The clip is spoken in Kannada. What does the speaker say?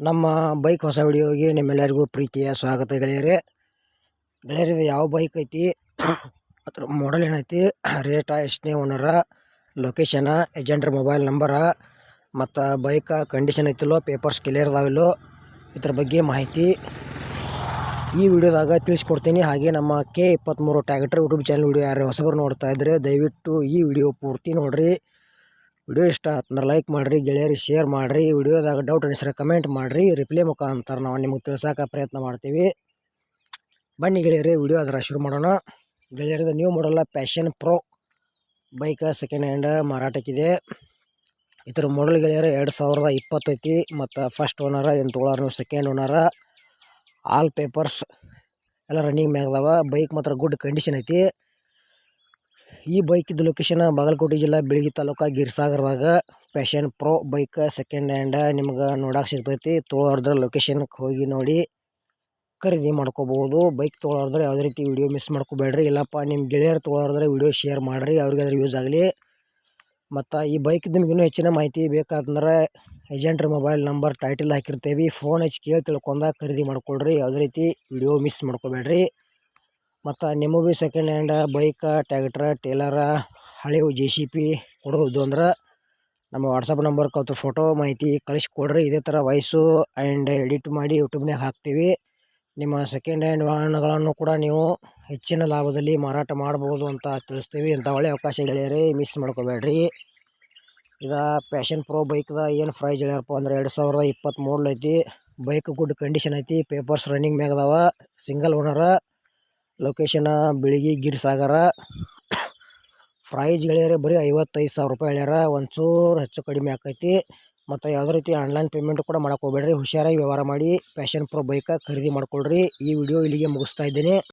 ನಮ್ಮ ಬೈಕ್ ಹೊಸ ವಿಡಿಯೋಗೆ ನಿಮ್ಮೆಲ್ಲರಿಗೂ ಪ್ರೀತಿಯ ಸ್ವಾಗತ ಗೆಳೆಯರೇ. ಗೆಳೆಯರಿದು ಯಾವ ಬೈಕ್ ಐತಿ? ಅದ್ರ ಮಾಡಲ್ ಏನೈತಿ? ರೇಟ ಎಷ್ಟನೇ ಓನರ ಲೊಕೇಶನ ಏಜೆಂಟ್ರ ಮೊಬೈಲ್ ನಂಬರ ಮತ್ತು ಬೈಕ ಕಂಡೀಷನ್ ಐತಿಲ್ಲೋ ಪೇಪರ್ಸ್ ಕ್ಲಿಯರ್ ಅದಾವಿಲ್ಲೋ, ಇದ್ರ ಬಗ್ಗೆ ಮಾಹಿತಿ ಈ ವಿಡಿಯೋದಾಗ ತಿಳಿಸ್ಕೊಡ್ತೀನಿ. ಹಾಗೆ ನಮ್ಮ ಕೆ ಇಪ್ಪತ್ತ್ಮೂರು ಟ್ಯಾಕ್ಟರ್ ಯೂಟ್ಯೂಬ್ ಚಾನಲ್ ವಿಡಿಯೋ ಯಾರು ಹೊಸಬರು ನೋಡ್ತಾ ಇದ್ದರೆ ದಯವಿಟ್ಟು ಈ ವಿಡಿಯೋ ಪೂರ್ತಿ ನೋಡಿರಿ. ವಿಡಿಯೋ ಇಷ್ಟ ಆತಂದ್ರೆ ಲೈಕ್ ಮಾಡಿರಿ, ಗೆಳೆಯರಿಗೆ ಶೇರ್ ಮಾಡಿರಿ ವಿಡಿಯೋದಾಗ ಡೌಟ್ ಅನಿಸ್ರೆ ಕಮೆಂಟ್ ಮಾಡಿರಿ ರಿಪ್ಲೈ ಮುಖಾಂತರ ನಾವು ನಿಮಗೆ ತಿಳ್ಸೋಕೆ ಪ್ರಯತ್ನ ಮಾಡ್ತೀವಿ. ಬನ್ನಿ ಗೆಳೆಯರಿ, ವಿಡಿಯೋ ಅದರ ಶುರು ಮಾಡೋಣ. ಗೆಳೆಯರದ new model passion pro bike second hand ಮಾರಾಟಕ್ಕಿದೆ. ಇದ್ರ ಮಾಡಲ್ ಗೆಳೆಯರು, ಎರಡು ಸಾವಿರದ ಇಪ್ಪತ್ತೈತಿ ಮತ್ತು ಫಸ್ಟ್ ಓನರ ಏನು ತೊಗೊಳಾರ ಸೆಕೆಂಡ್ ಓನರ ಆಲ್ ಪೇಪರ್ಸ್ ಎಲ್ಲ ರನ್ನಿಂಗ್ ಮ್ಯಾಗ್ದವ ಬೈಕ್ ಮಾತ್ರ ಗುಡ್ ಕಂಡೀಷನ್ ಐತಿ. ಈ ಬೈಕಿದ್ದು ಲೊಕೇಶನ್ ಬಾಗಲಕೋಟೆ ಜಿಲ್ಲಾ Bilagi taluk ಗಿರ್ಸಾಗರದಾಗ passion pro bike second hand ನಿಮ್ಗೆ ನೋಡಕ್ಕೆ ಸಿಗ್ತೈತಿ. ತೊಳೋರ್ದ್ರ ಲೊಕೇಶನ್ಗೆ ಹೋಗಿ ನೋಡಿ ಖರೀದಿ ಮಾಡ್ಕೋಬೋದು. ಬೈಕ್ ತೊಗೊಳೋದ್ರೆ ಯಾವುದೇ ರೀತಿ ವಿಡಿಯೋ ಮಿಸ್ ಮಾಡ್ಕೋಬೇಡ್ರಿ. ಇಲ್ಲಪ್ಪ ನಿಮ್ಮ ಗೆಳೆಯರು ತೊಗೊಳೋದ್ರೆ ವಿಡಿಯೋ ಶೇರ್ ಮಾಡಿರಿ. ಅವ್ರಿಗೆ ಅದ್ರ ಯೂಸ್ ಆಗಲಿ. ಮತ್ತು ಈ ಬೈಕ್ ನಿಮ್ಗೆ ಇನ್ನೂ ಹೆಚ್ಚಿನ ಮಾಹಿತಿ ಬೇಕಾದ್ರೆ ಏಜೆಂಟ್ರ ಮೊಬೈಲ್ ನಂಬರ್ ಟೈಟಲ್ ಹಾಕಿರ್ತೀವಿ. ಫೋನ್ ಹಚ್ಚಿ ಕೇಳಿ ತಿಳ್ಕೊಂಡ ಖರೀದಿ ಮಾಡ್ಕೊಳ್ರಿ. ಯಾವುದೇ ರೀತಿ ವಿಡಿಯೋ ಮಿಸ್ ಮಾಡ್ಕೋಬೇಡ್ರಿ. ಮತ್ತು ನಿಮಗೂ ಭೀ second hand bike tractor trailer ಹಳೆವು J C B ಕೊಡೋದು ಅಂದ್ರೆ ನಮ್ಮ ವಾಟ್ಸಪ್ ನಂಬರ್ ಕಲ್ತು ಫೋಟೋ ಮಾಹಿತಿ ಕಳಿಸ್ಕೊಡ್ರಿ. ಇದೇ ಥರ ವಾಯ್ಸು ಆ್ಯಂಡ್ ಎಡಿಟ್ ಮಾಡಿ ಯೂಟ್ಯೂಬ್ನಾಗ ಹಾಕ್ತೀವಿ. ನಿಮ್ಮ ಸೆಕೆಂಡ್ ಹ್ಯಾಂಡ್ ವಾಹನಗಳನ್ನು ಕೂಡ ನೀವು ಹೆಚ್ಚಿನ ಲಾಭದಲ್ಲಿ ಮಾರಾಟ ಮಾಡ್ಬೋದು ಅಂತ ತಿಳಿಸ್ತೀವಿ. ಇಂಥ ಒಳ್ಳೆ ಅವಕಾಶ ಗೆಳೆಯರಿ ಮಿಸ್ ಮಾಡ್ಕೋಬೇಡ್ರಿ. ಇದು ಪ್ಯಾಷನ್ ಪ್ರೋ ಬೈಕ್ದ ಏನು ಪ್ರೈಸ್ ಹೇಳ್ಯಾರಪ್ಪ ಅಂದ್ರೆ ಎರಡು ಸಾವಿರದ ಇಪ್ಪತ್ತ್ಮೂರು ಐತಿ. ಬೈಕ್ ಗುಡ್ ಕಂಡೀಷನ್ ಐತಿ. ಪೇಪರ್ಸ್ ರನ್ನಿಂಗ್ ಮ್ಯಾಗದವ ಸಿಂಗಲ್ ಓನರ ಲೊಕೇಶನ ಬೆಳಗಿ ಗಿರ್ ಸಾಗರ ಪ್ರೈಸ್ ಗೆಳೆಯರೆ, ಬರೀ ಐವತ್ತೈದು ಸಾವಿರ ರೂಪಾಯಿ ಹೇಳ್ಯಾರ ಒಂಚೂರು ಹೆಚ್ಚು ಕಡಿಮೆ ಆಕೈತಿ. ಮತ್ತು ಯಾವುದೇ ರೀತಿ ಆನ್ಲೈನ್ ಪೇಮೆಂಟ್ ಕೂಡ ಹೋಗ್ಬೇಡ್ರಿ. ಹುಷಾರಾಗಿ ವ್ಯವಹಾರ ಮಾಡಿ ಪ್ಯಾಷನ್ ಪ್ರೋ ಬೈಕ ಖರೀದಿ ಮಾಡ್ಕೊಳ್ರಿ. ಈ ವಿಡಿಯೋ ಇಲ್ಲಿಗೆ ಮುಗಿಸ್ತಾ ಇದ್ದೀನಿ.